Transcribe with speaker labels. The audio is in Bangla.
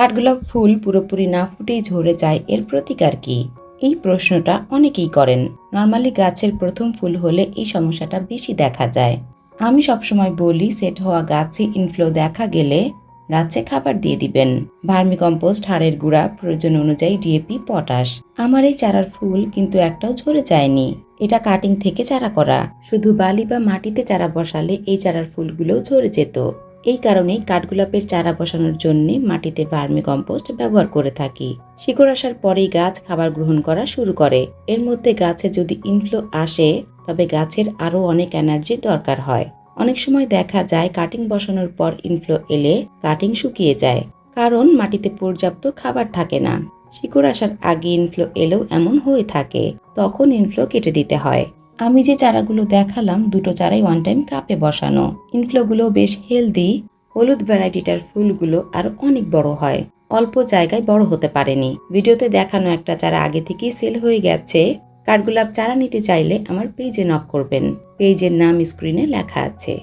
Speaker 1: কাঠগোলাপ ফুল পুরোপুরি না ফুটেই ঝরে যায়, এর প্রতিকার কি? এই প্রশ্নটা অনেকেই করেন। নর্মালি গাছের প্রথম ফুল হলে এই সমস্যাটা বেশি দেখা যায়। আমি সবসময় বলি, সেট হওয়া গাছে ইনফ্লো দেখা গেলে গাছে খাবার দিয়ে দিবেন। ভার্মি কম্পোস্ট হাড়ের গুঁড়া, প্রয়োজন অনুযায়ী ডিএপি পটাশ। আমার এই চারার ফুল কিন্তু একটাও ঝরে যায়নি। এটা কাটিং থেকে চারা করা। শুধু বালি বা মাটিতে চারা বসালে এই চারার ফুলগুলোও ঝরে যেত। এই কারণেই কাঠগোলাপের চারা বসানোর জন্য মাটিতে ভার্মি কম্পোস্ট ব্যবহার করে থাকি। শিকড় আসার পরেই গাছ খাবার গ্রহণ করা শুরু করে। এর মধ্যে গাছে যদি ইনফ্লো আসে, তবে গাছের আরও অনেক এনার্জির দরকার হয়। অনেক সময় দেখা যায় কাটিং বসানোর পর ইনফ্লো এলে কাটিং শুকিয়ে যায়, কারণ মাটিতে পর্যাপ্ত খাবার থাকে না। শিকড় আসার আগে ইনফ্লো এলেও এমন হয়ে থাকে, তখন ইনফ্লো কেটে দিতে হয়। আমি যে চারাগুলো দেখালাম, দুটো চারাই ওয়ান টাইম কাপে বসানো। ইনফ্লোগুলো বেশ হেলদি হলুদ ভ্যারাইটিটার ফুলগুলো আরও অনেক বড় হয়। অল্প জায়গায় বড় হতে পারেনি। ভিডিওতে দেখানো একটা চারা আগে থেকেই সেল হয়ে গেছে। কাঠগোলাপ চারা নিতে চাইলে আমার পেজে নক করবেন। পেজের নাম স্ক্রিনে লেখা আছে।